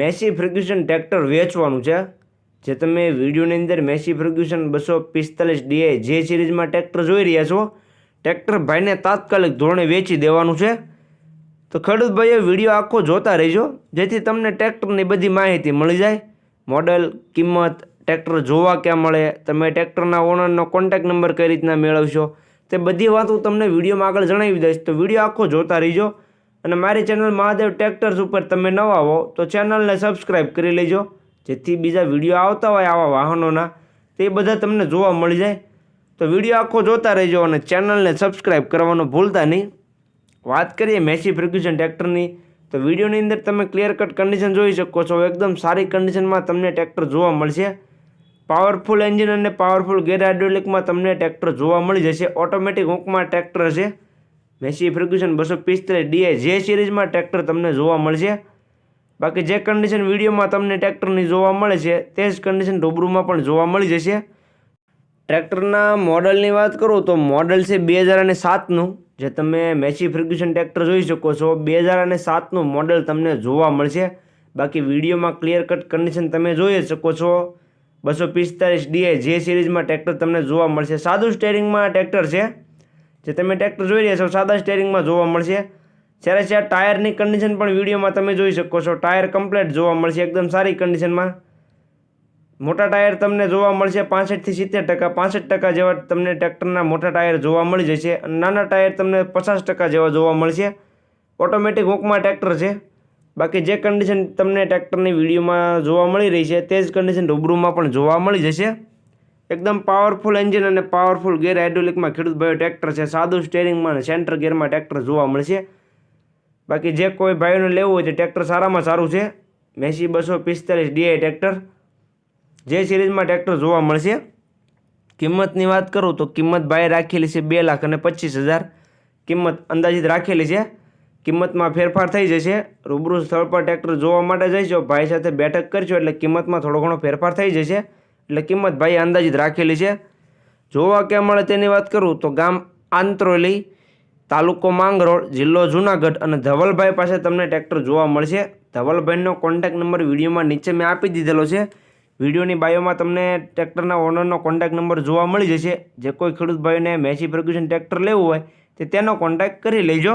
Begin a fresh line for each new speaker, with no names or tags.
Massey Fergusson tractor વેચવાનું છે, જે તમે વિડીયોની અંદર મેસી ફર્ગ્યુસન બસો પિસ્તાલીસ ડીએ જે સિરીઝમાં ટ્રેક્ટર જોઈ રહ્યા છો, ટ્રેક્ટર ભાઈને તાત્કાલિક ધોરણે વેચી દેવાનું છે. તો ખેડૂત વીડિયો આખો જોતા રહેજો, જેથી તમને ટ્રેક્ટરની બધી માહિતી મળી જાય. મોડલ, કિંમત, ટ્રેક્ટર જોવા ક્યાં મળે, તમે ટ્રેક્ટરના ઓનરનો કોન્ટેક્ટ નંબર કઈ રીતના મેળવશો, તે બધી વાત હું તમને વિડીયોમાં આગળ જણાવી દઈશ. તો વીડિયો આખો જોતા રહીજો. અને મારી ચેનલ મહાદેવ ટ્રેક્ટર્સ ઉપર તમે નવા હો, તો ચેનલને સબસ્ક્રાઈબ કરી લેજો. જેથી બીજા વીડિયો આવતા હોય આવા વાહનોના, તે બધા તમને જોવા મળી જાય. તો વીડિયો આખો જોતા રહેજો અને ચેનલને સબસ્ક્રાઈબ કરવાનું ભૂલતા નહીં. વાત કરીએ મેસી ફ્રિગ્યુશન ટ્રેક્ટરની, તો વિડીયોની અંદર તમે ક્લિયર કટ કન્ડિશન જોઈ શકો છો. એકદમ સારી કન્ડિશનમાં તમને ટ્રેક્ટર જોવા મળશે. પાવરફુલ એન્જિન અને પાવરફુલ ગેર તમને ટ્રેક્ટર જોવા મળી જશે. ઓટોમેટિક હુંકમાં ટ્રેક્ટર છે. મેસી ફ્રિગ્યુશન બસો પિસ્તાલીસ ડીઆઈ, જે સિરીઝમાં ટ્રેક્ટર તમને જોવા મળશે. બાકી જે કન્ડિશન વિડીયોમાં તમને ટ્રેક્ટરની જોવા મળે છે, તે જ કન્ડિશન રૂબરૂમાં પણ જોવા મળી જશે. ટ્રેક્ટરના મોડલની વાત કરું તો મોડલ છે બે હજાર અને સાતનું. જે તમે મેસી ફ્રિગ્યુશન ટ્રેક્ટર જોઈ શકો છો, બે હજાર અને સાતનું મોડલ તમને જોવા મળશે. બાકી વિડીયોમાં ક્લિયર કટ કન્ડિશન તમે જોઈ શકો છો. બસો પિસ્તાલીસ ડીએ જે સિરીઝમાં ટ્રેક્ટર તમને જોવા મળશે. સાદું સ્ટેરિંગમાં ટ્રેક્ટર છે. જે તમે ટ્રેક્ટર જોઈ રહ્યા છો, સાદા સ્ટેરિંગમાં જોવા મળશે. જ્યારે છે ટાયરની કન્ડિશન પણ વિડીયોમાં તમે જોઈ શકો છો. ટાયર કમ્પ્લેટ જોવા મળશે, એકદમ સારી કન્ડિશનમાં મોટા ટાયર તમને જોવા મળશે પાસઠથી સિત્તેર ટકા, પાસઠ ટકા જેવા તમને ટ્રેક્ટરના મોટા ટાયર જોવા મળી જશે અને નાના ટાયર તમને પચાસ ટકા જેવા જોવા મળશે. ઓટોમેટિક હુકમાં ટ્રેક્ટર છે. બાકી જે કન્ડિશન તમને ટ્રેક્ટરની વિડીયોમાં જોવા મળી રહી છે, તે જ કન્ડિશન રૂબરૂમાં પણ જોવા મળી જશે. એકદમ પાવરફુલ એન્જિન અને પાવરફુલ ગેર હાઇડ્રોલિકમાં ખેડૂત ભાઈઓ ટ્રેક્ટર છે. સાદું સ્ટેરિંગમાં અને સેન્ટર ગેરમાં ટ્રેક્ટર જોવા મળશે. બાકી જે કોઈ ભાઈઓને લેવું હોય તે ટ્રેક્ટર સારામાં સારું છે. મેસી બસો પિસ્તાલીસ ડીઆઈ ટ્રેક્ટર જે સિરીઝમાં ટ્રેક્ટર જોવા મળશે. કિંમતની વાત કરું તો કિંમત ભાઈ રાખેલી છે બે લાખ અને પચીસ હજાર. કિંમત અંદાજિત રાખેલી છે. કિંમતમાં ફેરફાર થઈ જશે. રૂબરૂ સ્થળ પર ટ્રેક્ટર જોવા માટે જઈશો. ભાઈ સાથે બેઠક કરશો એટલે કિંમતમાં થોડો ઘણો ફેરફાર થઈ જશે. એટલે કિંમત ભાઈએ અંદાજિત રાખેલી છે. જોવા ક્યાં મળે તેની વાત કરું તો ગામ આંત્રોલી, તાલુકો માંગરોળ, જિલ્લો જુનાગઢ અને ધવલભાઈ પાસે તમને ટ્રેક્ટર જોવા મળશે. ધવલભાઈનો કોન્ટેક્ટ નંબર વિડીયોમાં નીચે મેં આપી દીધેલો છે. વિડીયોની બાયોમાં તમને ટ્રેક્ટરના ઓનરનો કોન્ટેક્ટ નંબર જોવા મળી જશે. જે કોઈ ખેડૂત ભાઈને મેસી ફર્ગ્યુસન ટ્રેક્ટર લેવું હોય તે તેનો કોન્ટેક્ટ કરી લેજો.